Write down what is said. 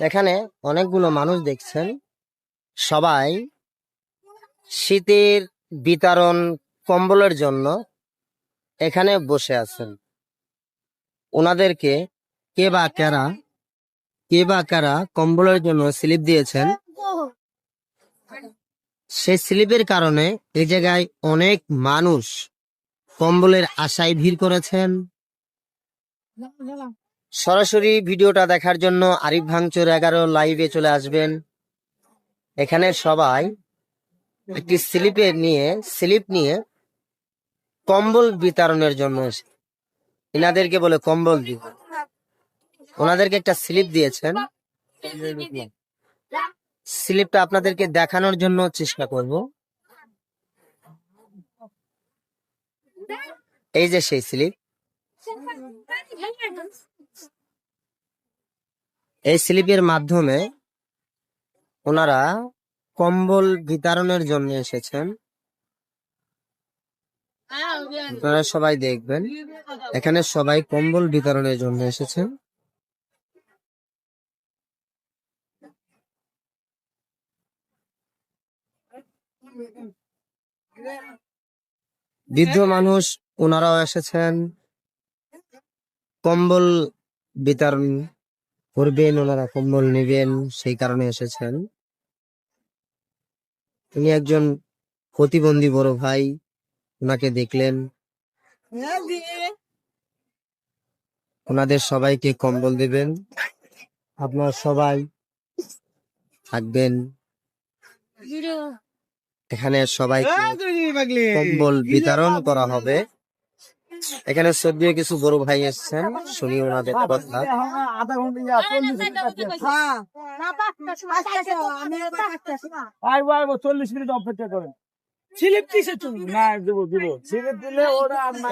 এখানে অনেকগুলো মানুষ দেখছেন। সবাই শীতের বিতরণ কম্বলের জন্য এখানে বসে আছেন। ওনাদেরকে কে বা কারা, কে বা কারা কম্বলের জন্য স্লিপ দিয়েছেন? সেই স্লিপের কারণে এই জায়গায় অনেক মানুষ কম্বলের আশায় ভিড় করেছেন। সরাসরি ভিডিওটা দেখার জন্য আরিফ ভাঙচুর এগারো লাইভে চলে আসবেন। এখানে সবাই একটি স্লিপে নিয়ে, স্লিপ নিয়ে কম্বল বিতরণের জন্য এনাদেরকে বলে কম্বল দিব ওনাদেরকে একটা স্লিপ দিয়েছেন। স্লিপটা আপনাদেরকে দেখানোর জন্য চেষ্টা করব। এই যে সেই স্লিপ। এই স্লিপের মাধ্যমে ওনারা কম্বল বিতরণের জন্য এসেছেন। আপনারা সবাই দেখবেন, এখানে সবাই কম্বল বিতরণের জন্য এসেছেন। বৃদ্ধ মানুষ, ওনারাও এসেছেন। কম্বল বিতরণ করবেন, ওনারা কম্বল নেবেন, সেই কারণে এসেছেন। তিনি একজন প্রতিবন্ধী বড় ভাই ওনাকে দেখলেন। ওনাদের সবাইকে কম্বল দেবেন। আপনার সবাই থাকবেন। এখানে সবাইকে কম্বল বিতরণ করা হবে। এখানে সদ্য কিছু বড় ভাই এসছেন শুনি ওনাদের কথা। চল্লিশ মিনিট অপেক্ষা করেন। স্লিপ কিসে না দেবো দিব স্লিপ দিলে ওরা আর না